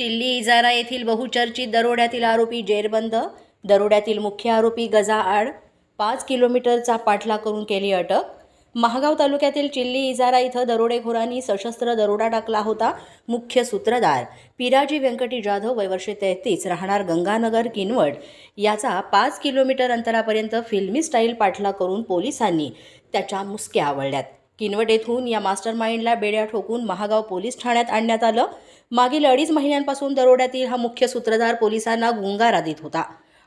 Chilli इजारा येथील बहुचर्चित दरोड्यातील आरोपी जेरबंद दरोड्यातील मुख्य आरोपी गजा आड पाच किलोमीटरचा पाठला करून केली अटक. महागाव तालुक्यातील चिल्ली इजारा इथं दरोडेखोरांनी सशस्त्र दरोडा टाकला होता मुख्य सूत्रधार. पिराजी व्यंकटी जाधव वयवर्षे तेहतीस राहणार गंगानगर किनवट. याचा पाच किलोमीटर अंतरापर्यंत फिल्मी स्टाईल पाठला करून पोलिसांनी त्याच्या मुसक्या आवळल्यात. किनवट येथून या मास्टर माइंडला बेड्या ठोकून महागाव पोलीस ठाण्यात आणण्यात आलं. मागील अडीच महिन्यांपासून दरोड्यातील हा मुख्य सूत्रधार पोलिसांना गुंगारा देत होता.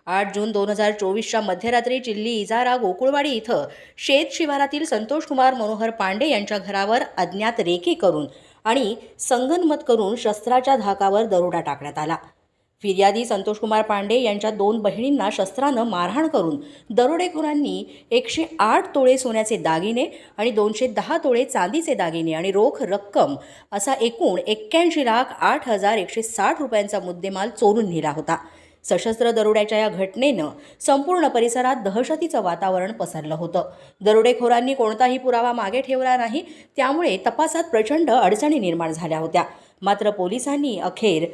आठ जून दोन हजार चोवीसच्या मध्यरात्री चिल्ली इजारा गोकुळवाडी इथं शेत शिवारातील संतोषकुमार मनोहर पांडे यांच्या घरावर अज्ञात रेकी करून आणि संगनमत करून शस्त्राच्या धाकावर दरोडा टाकण्यात आला. फिर्यादी संतोषकुमार पांडे यांच्या दोन बहिणींना शस्त्रानं मारहाण करून दरोडेखोरांनी एकशे आठ तोळे सोन्याचे दागिने आणि दोनशे दहा तोळे चांदीचे दागिने आणि रोख रक्कम असा एकूण एक्क्याऐंशी लाख आठ हजार एकशे साठ रुपयांचा मुद्देमाल चोरून नेला होता. सशस्त्र दरोड्याच्या या घटनेनं संपूर्ण परिसरात दहशतीचं वातावरण पसरलं होतं. दरोडेखोरांनी कोणताही पुरावा मागे ठेवला नाही त्यामुळे तपासात प्रचंड अडचणी निर्माण झाल्या होत्या. मात्र पोलिसांनी अखेर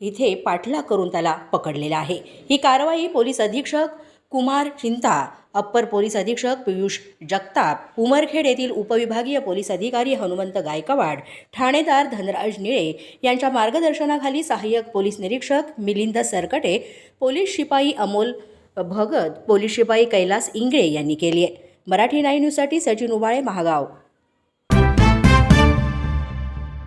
इथे पाठलाग करून त्याला पकडलेला आहे. ही कारवाई पोलीस अधीक्षक कुमार चिंता अप्पर पोलीस अधीक्षक पियुष जगताप उमरखेड येथील उपविभागीय पोलीस अधिकारी हनुमंत गायकवाड ठाणेदार धनराज निळे यांच्या मार्गदर्शनाखाली सहाय्यक पोलीस निरीक्षक मिलिंद सरकटे पोलीस शिपाई अमोल भगत पोलीस शिपाई कैलास इंगळे यांनी केली आहे. मराठी नाईन न्यूजसाठी सचिन उबाळे महागाव.